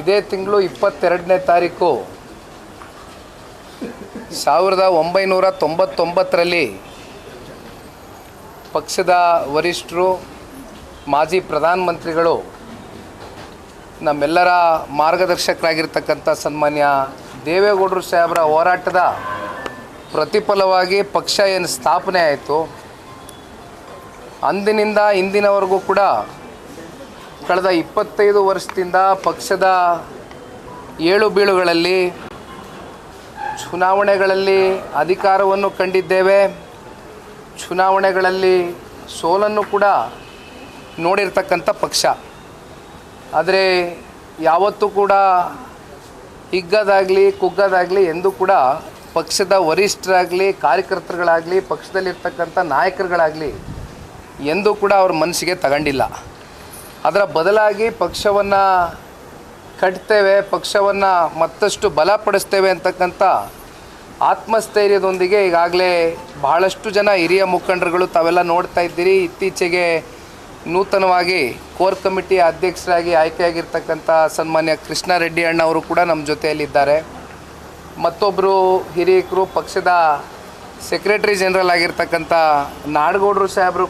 ಇದೇ ತಿಂಗಳು ಇಪ್ಪತ್ತೆರಡನೇ ತಾರೀಕು. ಸಾವಿರದ ಒಂಬೈನೂರ ತೊಂಬತ್ತೊಂಬತ್ತರಲ್ಲಿ ಪಕ್ಷದ ವರಿಷ್ಠರು, ಮಾಜಿ ಪ್ರಧಾನಮಂತ್ರಿಗಳು ನಮ್ಮೆಲ್ಲರ ಮಾರ್ಗದರ್ಶಕರಾಗಿರ್ತಕ್ಕಂಥ ಸನ್ಮಾನ್ಯ ದೇವೇಗೌಡರು ಸಾಹೇಬರ ಹೋರಾಟದ ಪ್ರತಿಫಲವಾಗಿ ಪಕ್ಷ ಏನು ಸ್ಥಾಪನೆ ಆಯಿತು. ಅಂದಿನಿಂದ ಇಂದಿನವರೆಗೂ ಕೂಡ ಕಳೆದ ಇಪ್ಪತ್ತೈದು ವರ್ಷದಿಂದ ಪಕ್ಷದ ಏಳು ಬೀಳುಗಳಲ್ಲಿ ಚುನಾವಣೆಗಳಲ್ಲಿ ಅಧಿಕಾರವನ್ನು ಕಂಡಿದ್ದೇವೆ. ಚುನಾವಣೆಗಳಲ್ಲಿ ಸೋಲನ್ನು ಕೂಡ ನೋಡಿರ್ತಕ್ಕಂಥ ಪಕ್ಷ. ಆದರೆ ಯಾವತ್ತೂ ಕೂಡ ಹಿಗ್ಗದಾಗಲಿ, ಕುಗ್ಗದಾಗಲಿ ಎಂದೂ ಕೂಡ ಪಕ್ಷದ ವರಿಷ್ಠರಾಗಲಿ, ಕಾರ್ಯಕರ್ತರುಗಳಾಗಲಿ, ಪಕ್ಷದಲ್ಲಿರ್ತಕ್ಕಂಥ ನಾಯಕರುಗಳಾಗಲಿ ಎಂದೂ ಕೂಡ ಅವ್ರ ಮನಸ್ಸಿಗೆ ತಗೊಂಡಿಲ್ಲ. ಅದರ ಬದಲಾಗಿ ಪಕ್ಷವನ್ನು ಕಟ್ತೇವೆ, ಪಕ್ಷವನ್ನು ಮತ್ತಷ್ಟು ಬಲಪಡಿಸ್ತೇವೆ ಅಂತಕ್ಕಂಥ ಆತ್ಮಸ್ಥೈರ್ಯದೊಂದಿಗೆ ಈಗಾಗಲೇ ಬಹಳಷ್ಟು ಜನ ಹಿರಿಯ ಮುಖಂಡರುಗಳು ತಾವೆಲ್ಲ ನೋಡ್ತಾ ಇದ್ದೀರಿ. ಇತ್ತೀಚೆಗೆ ನೂತನವಾಗಿ ಕೋರ್ ಕಮಿಟಿ ಅಧ್ಯಕ್ಷರಾಗಿ ಆಯ್ಕೆಯಾಗಿರ್ತಕ್ಕಂಥ ಸನ್ಮಾನ್ಯ ಕೃಷ್ಣಾರೆಡ್ಡಿ ಅಣ್ಣವರು ಕೂಡ ನಮ್ಮ ಜೊತೆಯಲ್ಲಿದ್ದಾರೆ. ಮತ್ತೊಬ್ಬರು ಹಿರಿಯಕರು, ಪಕ್ಷದ ಸೆಕ್ರೆಟರಿ ಜನರಲ್ ಆಗಿರ್ತಕ್ಕಂಥ ನಾಡಗೌಡರು ಸಾಹೇಬರು